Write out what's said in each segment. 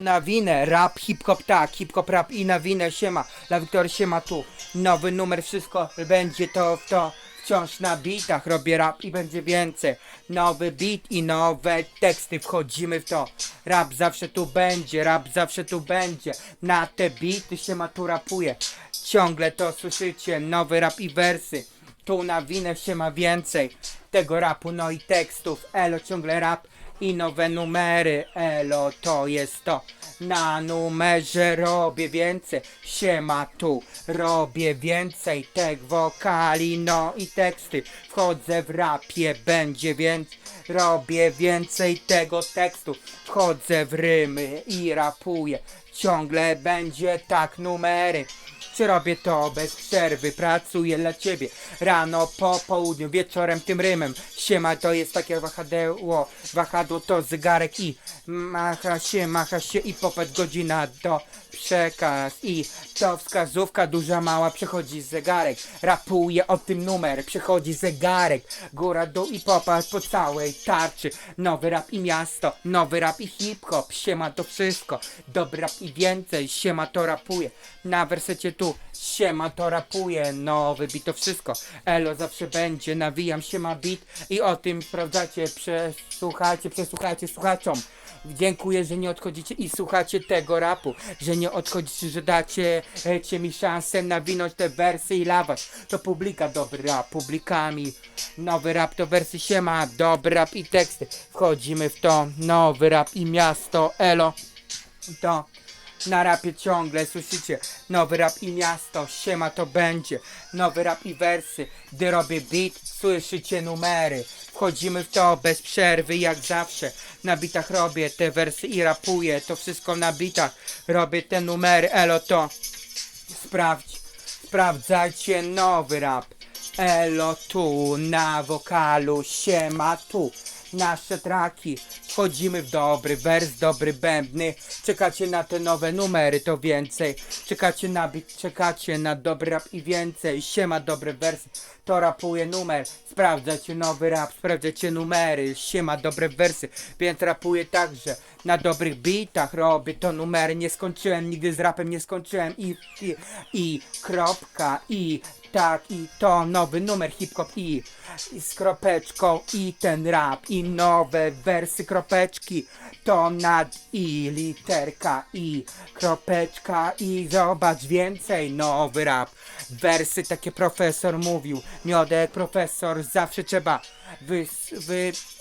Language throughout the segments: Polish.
Na winę, rap, hip-hop tak, hip-hop rap i na winę siema, dla Wiktory siema tu. Nowy numer, wszystko będzie to w to. Wciąż na bitach robię rap i będzie więcej. Nowy beat i nowe teksty, wchodzimy w to. Rap zawsze tu będzie, rap zawsze tu będzie. Na te bity siema tu rapuje Ciągle to słyszycie, nowy rap i wersy. Tu na winę się ma więcej. Tego rapu, no i tekstów. Elo ciągle rap i nowe numery. Elo to jest to. Na numerze robię więcej. Siema tu, robię więcej tek wokali, no i teksty. Wchodzę w rapie, będzie więc. Robię więcej tego tekstu. Wchodzę w rymy i rapuję. Ciągle będzie tak numery. Czy robię to bez przerwy, pracuję dla ciebie. Rano, po południu, wieczorem tym rymem. Siema to jest takie wahadło Wahadło to zegarek i Macha się, macha się i popet godzina do przekaz. I to wskazówka duża, mała Przechodzi zegarek. Rapuje o tym numer. Przechodzi zegarek. Góra, dół i popatrz po całej tarczy. Nowy rap i miasto Nowy rap i hip-hop. Siema to wszystko. Dobry rap i więcej. Siema to rapuje. Na wersecie tu Siema to rapuje. Nowy beat to wszystko. Elo zawsze będzie. Nawijam siema beat. I o tym sprawdzacie. Przesłuchajcie, przesłuchajcie słuchaczom Dziękuję, że nie odchodzicie i słuchacie tego rapu, że nie odchodzicie, że dacie e, mi szansę nawinąć te wersy i lawać. To publika dobry rap, publikami. Nowy rap to wersy siema, dobry rap i teksty. Wchodzimy w to, nowy rap i miasto, elo. To na rapie ciągle słyszycie Nowy rap i miasto, siema to będzie. Nowy rap i wersy Gdy robię beat, słyszycie numery. Wchodzimy w to bez przerwy jak zawsze. Na bitach robię te wersy i rapuję To wszystko na bitach. Robię te numery, elo to Sprawdź, sprawdzajcie nowy rap. Elo tu, na wokalu, siema tu. Nasze traki, wchodzimy w dobry wers, dobry bębny. Czekacie na te nowe numery, to więcej. Czekacie na bit, czekacie na dobry rap i więcej. Siema, dobre wersy, to rapuje numer. Sprawdzacie nowy rap, sprawdzacie numery. Siema, dobre wersy, więc rapuję także. Na dobrych bitach robię to numery. Nie skończyłem, nigdy z rapem nie skończyłem. I, i, i kropka, i tak, i to nowy numer hip-hop. I, i z kropeczką i ten rap i nowe wersy kropeczki to nad i literka i. Kropeczka i zobacz więcej nowy rap. Wersy takie profesor mówił miodek profesor zawsze trzeba wys,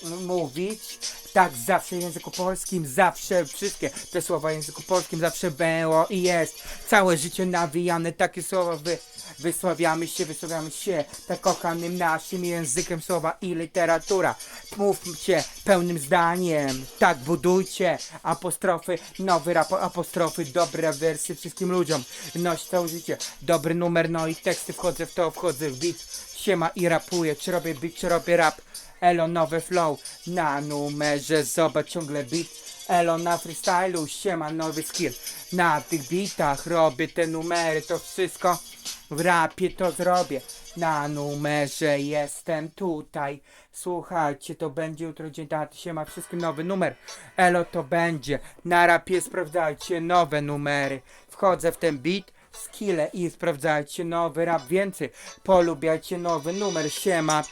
wymówić. Tak zawsze w języku polskim zawsze wszystkie te słowa w języku polskim zawsze było i jest. Całe życie nawijane takie słowa wy Wysławiamy się, wysławiamy się. Tak kochanym naszym językiem słowa i literatura. Mówcie pełnym zdaniem, tak budujcie apostrofy, nowy rap, apostrofy, dobre wersy wszystkim ludziom. Noś całe życie, dobry numer, no i teksty, wchodzę w to, wchodzę w beat, siema i rapuję, czy robię beat, czy robię rap. Elo, nowy flow, na numerze, zobacz ciągle beat. Elo na freestylu, siema nowy skill. Na tych bitach robię te numery, to wszystko w rapie to zrobię. Na numerze jestem tutaj. Słuchajcie, to będzie jutro dzień daty, siema wszystkim nowy numer. Elo to będzie, na rapie sprawdzajcie nowe numery. Wchodzę w ten beat skille i sprawdzajcie nowy rap więcej. Polubiajcie nowy numer, siema.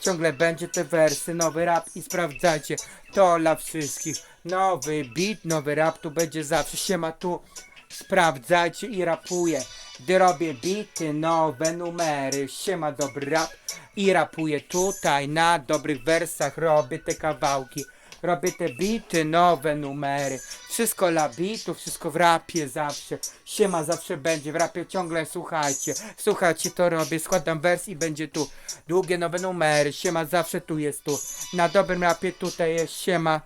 Ciągle będzie te wersy, nowy rap i sprawdzajcie to dla wszystkich. Nowy beat, nowy rap tu będzie zawsze, siema tu. Sprawdzajcie i rapuję. Gdy robię bity, nowe numery, siema dobry rap i rapuję tutaj na dobrych wersach, robię te kawałki. Robię te bity, nowe numery. Wszystko dla bitów, wszystko w rapie zawsze. Siema zawsze będzie, w rapie ciągle słuchajcie. Słuchajcie, to robię, składam wers i będzie tu. Długie nowe numery, siema zawsze tu jest tu. Na dobrym rapie tutaj jest siema.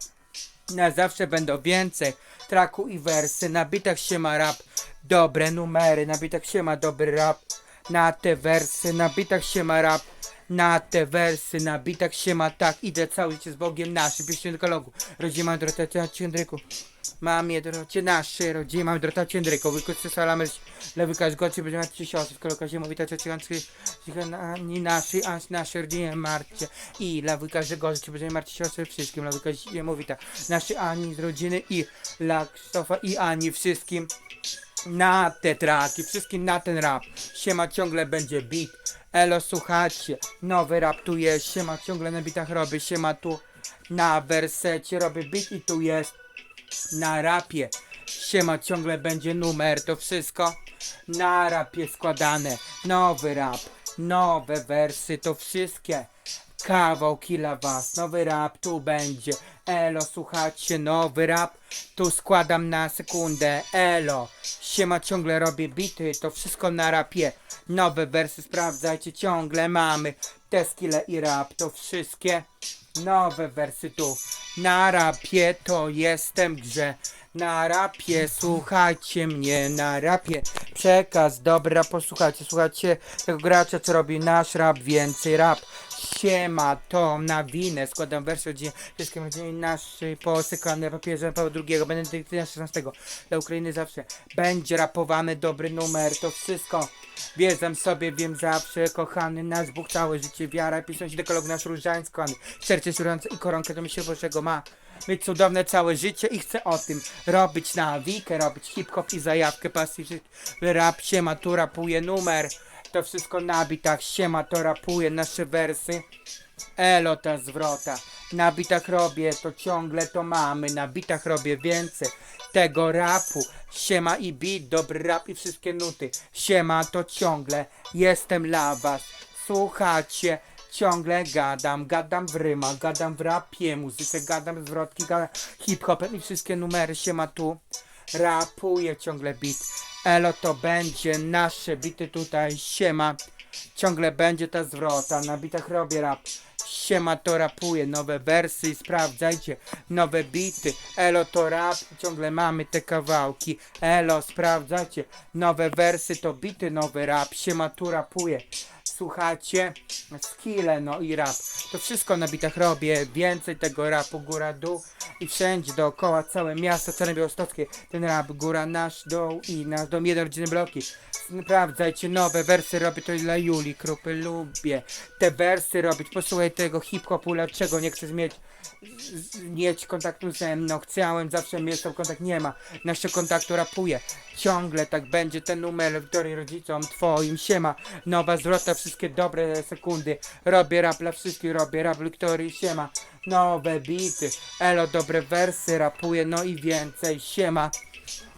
Na zawsze będą więcej traku i wersy. Na bitach się ma rap, dobre numery. Na bitach się ma dobry rap. Na te wersy, na bitach się ma rap. Na te wersy, na bitach się ma tak, idę całe życie z Bogiem naszym, piosenkologów, rodzima Dorota Ciędryku. Mamie Dorocie nasze, rodzina mam Dorota Ciędryku, wykucy salamy, lewy gocie, będzie trzy siostry, koloka ziemowita, cioci ani naszej, aż nasze rodzinie Marcie i lewy każdy goście, będzie Marcie siostry. Wszystkim, lewy ziemowita, naszej Ani z rodziny i dla i Ani wszystkim na te traki, wszystkim na ten rap. Siema ciągle będzie beat. Elo słuchajcie, nowy rap tu jest. Siema ciągle na bitach robię. Siema tu na wersecie robię beat i tu jest na rapie. Siema ciągle będzie numer, to wszystko na rapie składane. Nowy rap, nowe wersy, to wszystkie kawałki dla was. Nowy rap tu będzie. Elo, słuchajcie, nowy rap tu składam na sekundę. Elo, siema ciągle robię bity, to wszystko na rapie. Nowe wersy sprawdzajcie, ciągle mamy te skille i rap, to wszystkie nowe wersy tu. Na rapie to jestem grze. Na rapie słuchajcie mnie, na rapie przekaz dobra, posłuchajcie, słuchajcie tego gracza co robi nasz rap, więcej rap. Siema, to na winę składam wersję rodzinie, wszystkim rodzinie naszej posykane papierze Paweł II, Benedyktyna XVI. Dla Ukrainy zawsze będzie rapowany dobry numer, to wszystko. Wiedzam sobie, wiem zawsze, kochany nasz Bóg, całe życie, wiara, pisząc dekolog nasz różański, kochany. Serce śpiewające i koronkę do myśli Bożego ma. Mieć cudowne całe życie i chcę o tym robić na wikę, robić hip-hop i zajawkę, pasji, rap się ma, tu rapuje numer. To wszystko na bitach siema, to rapuje nasze wersy. Elo ta zwrota. Na bitach robię, to ciągle to mamy. Na bitach robię więcej tego rapu. Siema i beat, dobry rap i wszystkie nuty. Siema to ciągle jestem dla was. Słuchacie, ciągle gadam, gadam w rymach, gadam w rapie, muzyce, gadam zwrotki, gadam hip-hopem i wszystkie numery. Siema tu. Rapuję ciągle beat. Elo to będzie nasze bity tutaj, siema. Ciągle będzie ta zwrota, na bitach robię rap. Siema to rapuje, nowe wersy sprawdzajcie, nowe bity. Elo to rap, ciągle mamy te kawałki. Elo, sprawdzajcie, nowe wersy to bity, nowy rap. Siema tu rapuje. Słuchacie, skille, no i rap. To wszystko na bitach robię, więcej tego rapu, góra, dół i wszędzie dookoła, całe miasto, całe białostockie. Ten rap, góra, nasz dół i nasz dom, jeden rodziny bloki. Sprawdzajcie nowe wersy, robię to dla Juli, krupy lubię. Te wersy robić, posłuchaj tego hip-hopu, dlaczego nie chcesz mieć mieć kontaktu ze mną, chciałem zawsze mieć ten kontakt, nie ma, naszego kontaktu rapuję, ciągle tak będzie ten numer, Wiktorii rodzicom twoim, siema, nowa zwrota, wszystkie dobre sekundy, robię rap dla wszystkich, robię rap Wiktorii, siema, nowe bity, elo, dobre wersy, rapuję, no i więcej, siema,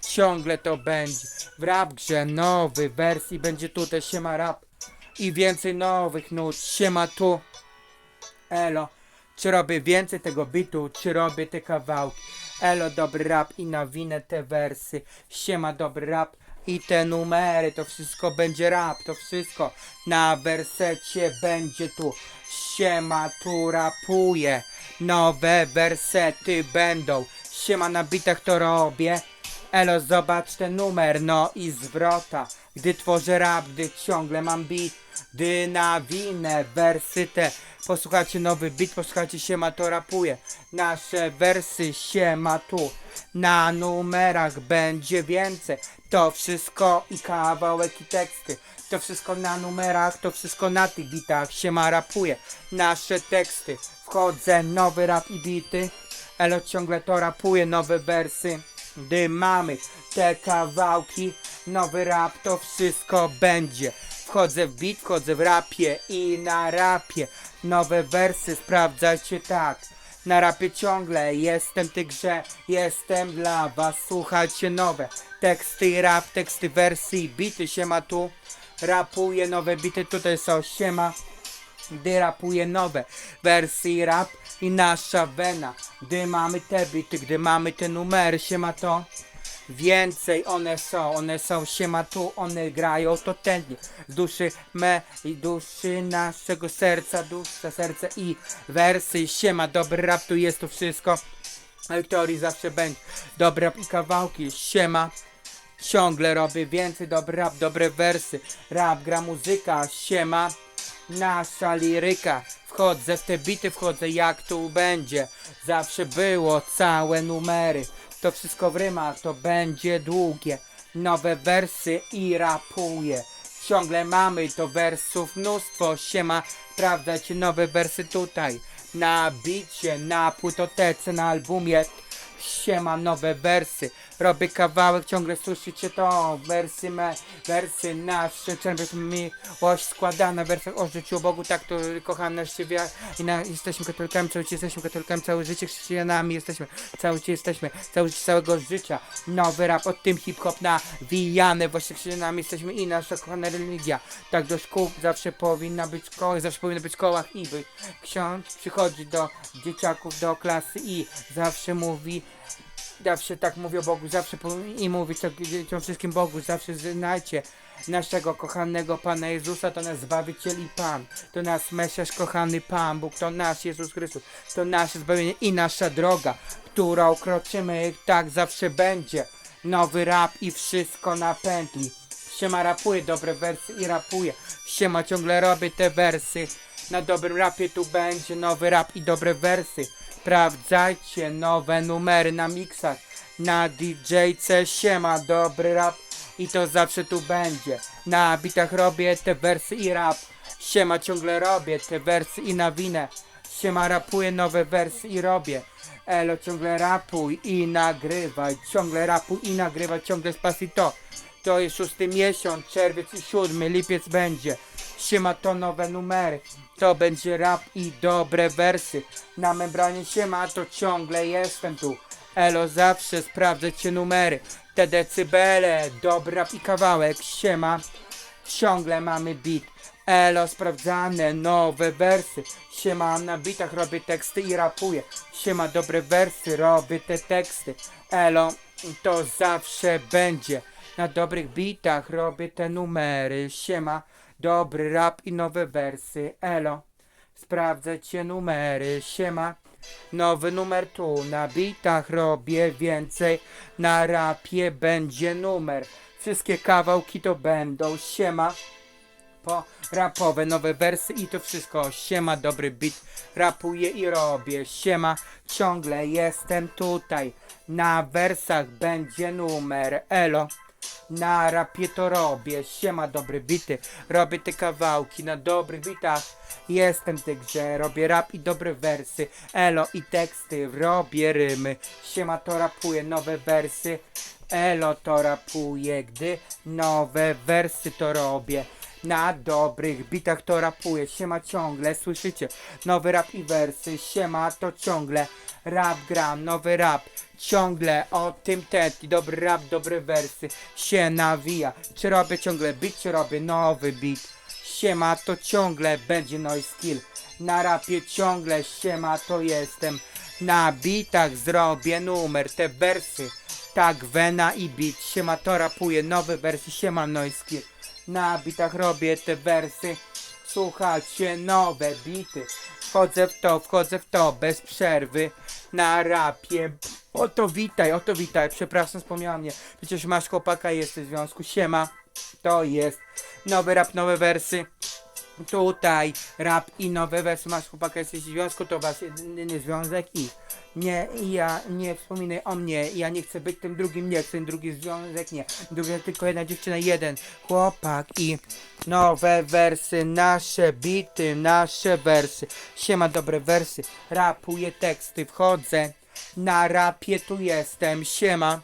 ciągle to będzie, w rap grze. Nowy wers i będzie tutaj, siema rap, i więcej nowych nut, siema tu, elo, czy robię więcej tego bitu, czy robię te kawałki. Elo, dobry rap i nawinę te wersy. Siema, dobry rap i te numery. To wszystko będzie rap, to wszystko na wersecie będzie tu. Siema, tu rapuję. Nowe wersety będą. Siema, na bitach to robię. Elo, zobacz ten numer, no i zwrota. Gdy tworzę rap, gdy ciągle mam beat, gdy nawinę wersy te. Posłuchajcie nowy beat, posłuchajcie siema to rapuje. Nasze wersy siema tu. Na numerach będzie więcej. To wszystko i kawałek i teksty. To wszystko na numerach, to wszystko na tych bitach siema rapuje. Nasze teksty. Wchodzę, nowy rap i bity. Elo ciągle to rapuje, nowe wersy. Gdy mamy te kawałki, nowy rap, to wszystko będzie. Wchodzę w beat, wchodzę w rapie i na rapie. Nowe wersy, sprawdzajcie tak. Na rapie ciągle jestem grze, jestem dla was. Słuchajcie nowe teksty, rap, teksty, wersy, i bity się ma tu. Rapuję nowe bity, tutaj są siema gdy rapuje nowe wersy i rap i nasza wena. Gdy mamy te bity, gdy mamy te numery, się ma to. Więcej one są, one są siema tu, one grają totalnie z duszy me i duszy naszego serca, dusza, serce i wersy siema, dobry rap tu jest to wszystko. Teorii zawsze będzie dobry rap i kawałki, siema. Ciągle robię więcej dobry rap, dobre wersy, rap, gra muzyka, siema. nasza liryka. Wchodzę w te bity, wchodzę jak tu będzie. Zawsze było całe numery. To wszystko w rymach, to będzie długie. Nowe wersy i rapuję. Ciągle mamy to wersów mnóstwo. Siema, sprawdzać nowe wersy tutaj. Na bicie, na płytotece, na albumie. Siema, nowe wersy. Robię kawałek, ciągle słyszycie to. Wersy me, wersy nasze, ciągle miłość składana w wersach o życiu Bogu, tak to kocham nasz siebie i na, jesteśmy katolikami, cały życie jesteśmy katolikami, całe życie chrześcijanami jesteśmy, całe życie jesteśmy, całe życie całego życia. Nowy rap, od tym hip-hop nawijany, właśnie chrześcijanami jesteśmy i nasza kochana religia. Tak do szkół zawsze powinna być szkoła, zawsze powinno być w szkołach i być. Ksiądz przychodzi do dzieciaków, do klasy i zawsze mówi zawsze tak mówi o Bogu, zawsze i mówić tak dzieciom wszystkim Bogu, zawsze znajcie naszego kochanego Pana Jezusa, to nasz Zbawiciel i Pan, to nasz Mesjasz kochany Pan, Bóg to nasz Jezus Chrystus, to nasze zbawienie i nasza droga, którą kroczymy, tak zawsze będzie, nowy rap i wszystko na pętli, siema rapuje dobre wersy i rapuje, siema ciągle robię te wersy, na dobrym rapie tu będzie nowy rap i dobre wersy. Sprawdzajcie nowe numery na miksach. Na DJ-ce siema, dobry rap i to zawsze tu będzie. Na bitach robię te wersy i rap. Siema, ciągle robię te wersy i nawinę. Siema, rapuję nowe wersy i robię. Elo, ciągle rapuj i nagrywaj. Ciągle rapuj i nagrywaj, ciągle z pasji to. To jest szósty miesiąc, czerwiec i siódmy, lipiec będzie. Siema to nowe numery, to będzie rap i dobre wersy. Na membranie siema to ciągle jestem tu. Elo zawsze sprawdzę cię numery. Te decybele, dobry rap i kawałek, siema. Ciągle mamy beat. Elo sprawdzane, nowe wersy. Siema na bitach robię teksty i rapuję. Siema dobre wersy, robię te teksty. Elo to zawsze będzie. Na dobrych bitach robię te numery. Siema, dobry rap i nowe wersy. Elo, sprawdzę cię numery. Siema, nowy numer tu. Na bitach robię więcej. Na rapie będzie numer. Wszystkie kawałki to będą. Siema po rapowe nowe wersy i to wszystko. Siema, dobry beat, rapuję i robię. Siema, ciągle jestem tutaj. Na wersach będzie numer. Elo. Na rapie to robię, siema dobre bity, robię te kawałki na dobrych bitach, jestem w tej grze, robię rap i dobre wersy, elo i teksty, robię rymy, siema to rapuję nowe wersy, elo to rapuję, gdy nowe wersy to robię. Na dobrych bitach to rapuję, siema ciągle, słyszycie? Nowy rap i wersy, siema to ciągle. Rap gram, nowy rap Ciągle. O tym teti, dobry rap, dobre wersy Się nawija, czy robię ciągle beat, czy robię nowy beat? Siema to ciągle będzie noise skill Na rapie ciągle siema to jestem. Na bitach zrobię numer, te wersy. Tak, wena i beat, siema to rapuję, nowe wersy, siema noise skill na bitach robię te wersy. Słuchajcie nowe bity. Wchodzę w to, wchodzę w to bez przerwy. Na rapie. Oto witaj, oto witaj. Przepraszam, wspomniałam mnie. Przecież masz chłopaka jesteś w związku. Siema. To jest Nowy rap, nowe wersy. Tutaj rap i nowe wersy. Masz chłopaka, jesteś w związku To wasz jedyny związek i nie, ja nie wspominaj o mnie, ja nie chcę być tym drugim, nie chcę ten drugi związek, nie. Druga tylko jedna dziewczyna, jeden chłopak i nowe wersy, nasze bity, nasze wersy. Siema dobre wersy, rapuję teksty, wchodzę, na rapie tu jestem, siema.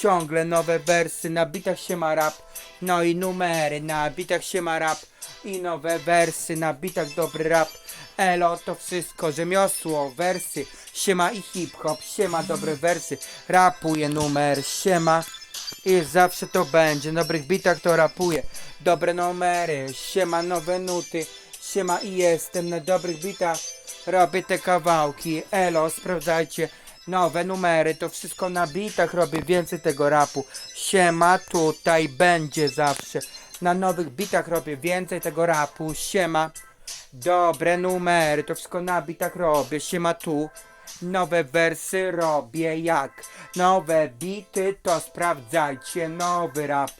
Ciągle nowe wersy, na bitach się ma rap, no i numery, na bitach się ma rap i nowe wersy, na bitach dobry rap. Elo to wszystko, rzemiosło, wersy, siema i hip-hop, siema dobre wersy, rapuje numer, siema. I zawsze to będzie, dobrych bitach to rapuje, dobre numery, siema nowe nuty, siema i jestem na dobrych bitach, robię te kawałki, elo, sprawdzajcie, nowe numery, to wszystko na bitach. Robię więcej tego rapu, siema tutaj będzie zawsze, na nowych bitach robię więcej tego rapu, siema. Dobre numery, to wszystko na bitach robię, siema tu. Nowe wersy robię jak Nowe bity to sprawdzajcie Nowy rap.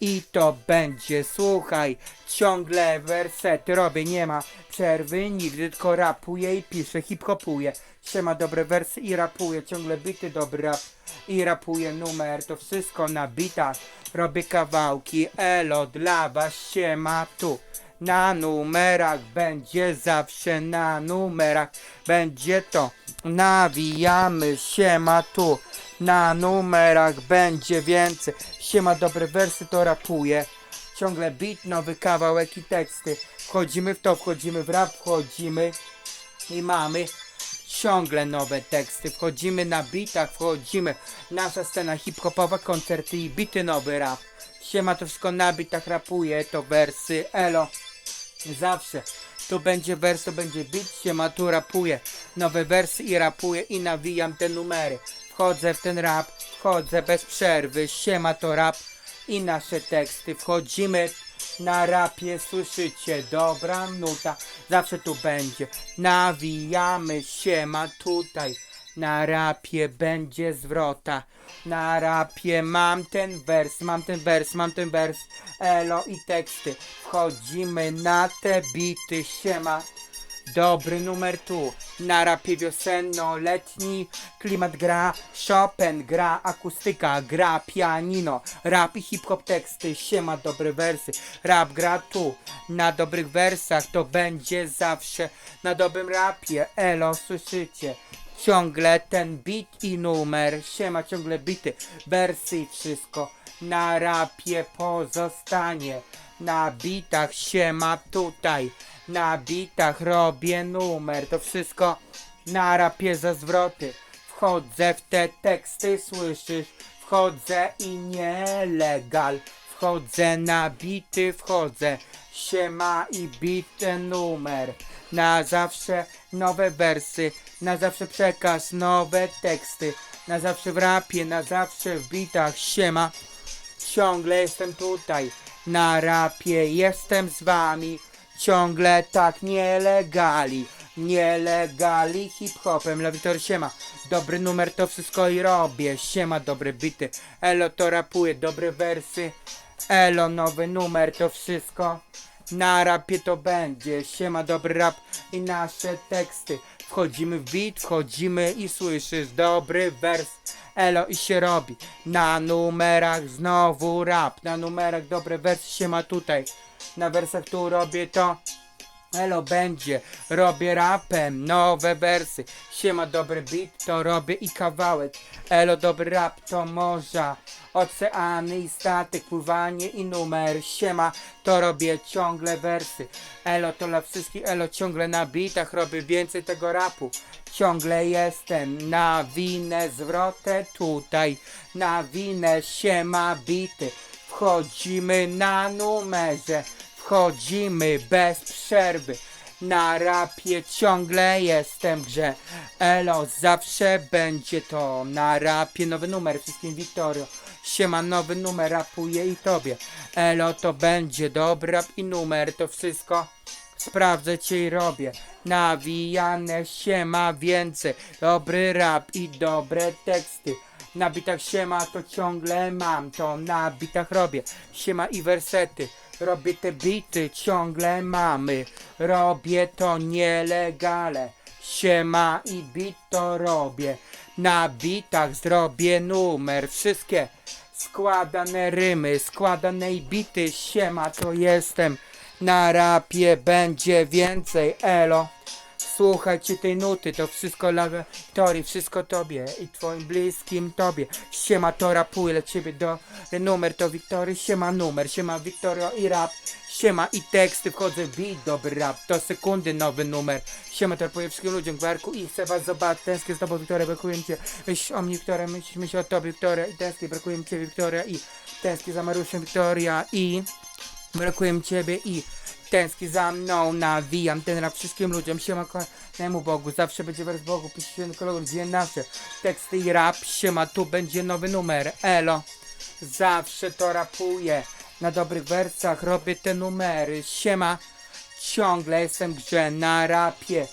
I to będzie, słuchaj Ciągle wersety robię, nie ma przerwy Nigdy tylko rapuję i piszę, hip-hopuję. Siema dobre wersy i rapuję Ciągle bity, dobry rap. I rapuję numer, to wszystko na bitach. Robię kawałki, elo dla was Siema tu na numerach będzie zawsze na numerach. Będzie to nawijamy siema tu. Na numerach będzie więcej. Siema dobre wersy to rapuje ciągle beat nowy kawałek i teksty. Wchodzimy w to wchodzimy w rap wchodzimy i mamy ciągle nowe teksty. Wchodzimy na bitach wchodzimy. Nasza scena hip-hopowa koncerty i bity nowy rap. Siema to wszystko na bitach rapuje to wersy elo Zawsze. Tu będzie wers, to będzie bit, się ma tu rapuje. Nowe wersy i rapuję i nawijam te numery. Wchodzę w ten rap, wchodzę bez przerwy. Siema to rap i nasze teksty. Wchodzimy na rapie, słyszycie? Dobra nuta, zawsze tu będzie. Nawijamy siema tutaj. Na rapie będzie zwrota. Na rapie mam ten wers, mam ten wers, mam ten wers. Elo i teksty. Wchodzimy na te bity, siema. Dobry numer tu. Na rapie wiosenno-letni klimat gra. Chopin gra, akustyka gra, pianino. Rap i hip-hop teksty, siema, dobre wersy. Rap gra tu. Na dobrych wersach to będzie zawsze. Na dobrym rapie, elo, słyszycie? Ciągle ten beat i numer, siema ciągle bity, wersy i wszystko na rapie pozostanie. Na bitach siema tutaj, na bitach robię numer, to wszystko na rapie za zwroty. Wchodzę w te teksty, słyszysz? Wchodzę i nielegal. Wchodzę na bity, wchodzę. Siema i bity numer. Na zawsze nowe wersy, na zawsze przekaz, nowe teksty. Na zawsze w rapie, na zawsze w bitach. Siema. Ciągle jestem tutaj. Na rapie jestem z wami. Ciągle tak nielegali. Nielegali hip-hopem. Lewitor siema. Dobry numer to wszystko i robię. Siema, dobre bity. Elo to rapuje, dobre wersy. Elo, nowy numer to wszystko. Na rapie to będzie. Siema, dobry rap i nasze teksty. Wchodzimy w beat, wchodzimy i słyszysz dobry wers. Elo i się robi. Na numerach znowu rap. Na numerach dobre wersy się ma tutaj. Na wersach tu robię to. Elo będzie, robię rapem, nowe wersy. Siema dobry beat, to robię i kawałek. Elo dobry rap, to morza. Oceany i statek, pływanie i numer. Siema, to robię ciągle wersy. Elo to dla wszystkich, elo ciągle na bitach robię więcej tego rapu. Ciągle jestem na winę zwrotę tutaj. Na winę siema bity. Wchodzimy na numerze. Wchodzimy bez przerwy. Na rapie ciągle jestem grze. Elo, zawsze będzie to. Na rapie nowy numer wszystkim Wiktorio. Siema, nowy numer rapuje i tobie. Elo, to będzie dobry rap i numer, to wszystko. Sprawdzę cię i robię. Nawijane się ma więcej. Dobry rap i dobre teksty. Na bitach siema to ciągle mam, to na bitach robię. Siema i wersety. Robię te bity, ciągle mamy. Robię to nielegale. Siema i bit to robię. Na bitach zrobię numer. Wszystkie składane rymy, składane i bity. Siema to jestem. Na rapie będzie więcej. Elo. Słuchajcie tej nuty, to wszystko dla Wiktorii, wszystko tobie i twoim bliskim tobie. Siema to rapuje dla ciebie do numer to Wiktorii, siema numer, siema Wiktorio i rap. Siema i teksty, wchodzę beat, dobry rap, to sekundy nowy numer. Siema to rapuję wszystkim ludziom w werku i chcę was zobaczyć. Tęsknię z tobą Wiktoria, brakuje cię. Myśl o mnie Wiktoria, myśl, myśl o tobie Wiktoria i tęsknię, brakuje mi cię Wiktoria i tęsknię za Marusią Wiktoria i brakuje ciebie i tęskni za mną, nawijam ten rap wszystkim ludziom, siema kochannemu Bogu, zawsze będzie wers Bogu, piszcie kolor, gdzie nasze teksty i rap, siema, tu będzie nowy numer, elo, zawsze to rapuję, na dobrych wersach robię te numery, siema, ciągle jestem grze, na rapie,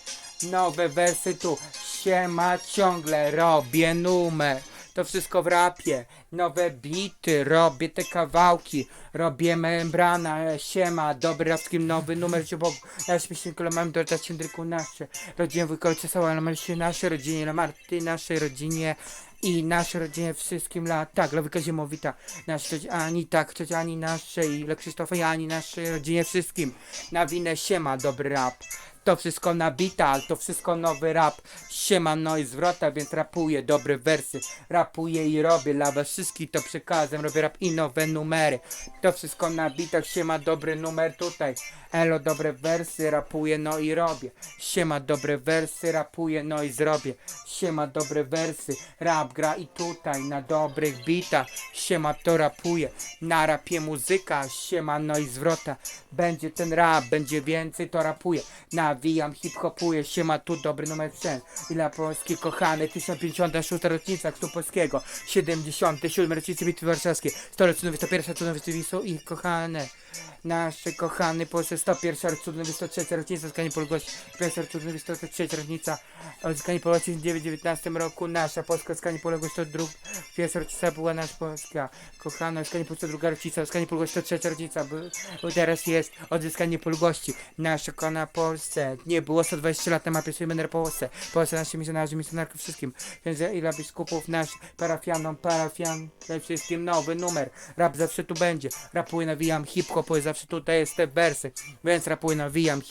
nowe wersy tu, siema, ciągle robię numer. To wszystko w rapie, nowe bity, robię te kawałki, robię membrana, siema, dobry rapskim nowy numer się Bogu. Nasz pieśń mam dodać cindryku nasze, rodzinie wujkowice są, ale się nasze rodzinie, dla Marty, naszej rodzinie. I naszej rodzinie wszystkim lat, tak, dla wujka Ziemowita, naszej cioci Ani, tak, cioci Ani naszej, dla Krzysztofa i Ani, naszej rodzinie wszystkim, na winę siema, dobry rap. To wszystko nabita, to wszystko nowy rap. Siema, no i zwrota, więc rapuję dobre wersy. Rapuję i robię dla was wszystkich to przekazem. Robię rap i nowe numery. To wszystko na bitach, siema, dobry numer tutaj. Elo, dobre wersy, rapuję, no i robię. Siema, dobre wersy, rapuję, no i zrobię. Siema, dobre wersy, rap gra i tutaj na dobrych bitach. Siema, to rapuję, na rapie muzyka. Siema, no i zwrota. Będzie ten rap, będzie więcej, to rapuję. Nawijam, hip-hopuję, siema, tu dobry numer sprzęt. I dla Polski kochany, 1056 rocznica Chrztu Polskiego, 77 rocznicy Bitwy Warszawskiej, 100 rocznicy, 101 rocznicy Wisły i kochane. Nasze kochane Polsce 101 rocznica, 103 rocznica Skanie Polgości, 1 rocznica, 103 rocznica Odzyskanie Polski w 19 roku, nasza Polska Skanie Poległość to druga, pierwsza rocznica była nasza Polska, kochana Skanie Polska druga rocznica, Skanie Poległość to trzecia rocznica, bo, teraz jest odzyskanie Polgości, nasza kochana Polsce, nie było 120 lat na mapie swojej będę Polsce, Polsce nasi misjonarzy, misjonarków wszystkim, więc i dla biskupów naszych, parafianom, parafian, wszystkim nowy numer, rap zawsze tu będzie, rapuję, nawijam, hip-hop, zawsze tutaj jest te wersy, więc rapuję, nawijam, hip